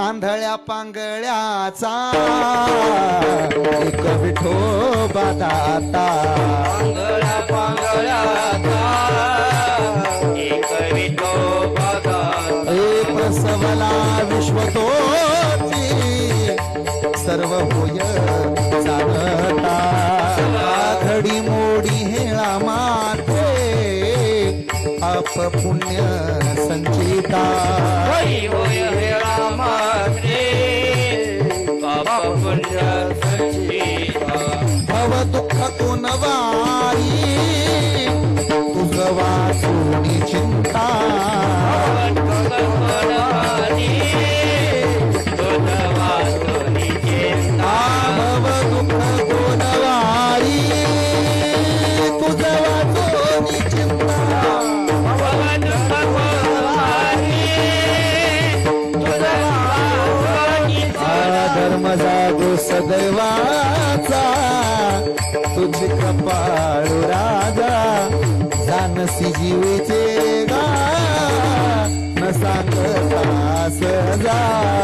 आंधळ्या पांगळ्याचा. एक विठोबा दाता पांगळा पांगळाचा एक विठोबा दाता. विश्वतोची. सर्व होय घडी मोडी हेळा माते आप पुण्य संचिता. भव दुःख को नवा दैवाचा तुझी कपाळू राजा जानसी जीवेचे गा न सांगता सजा.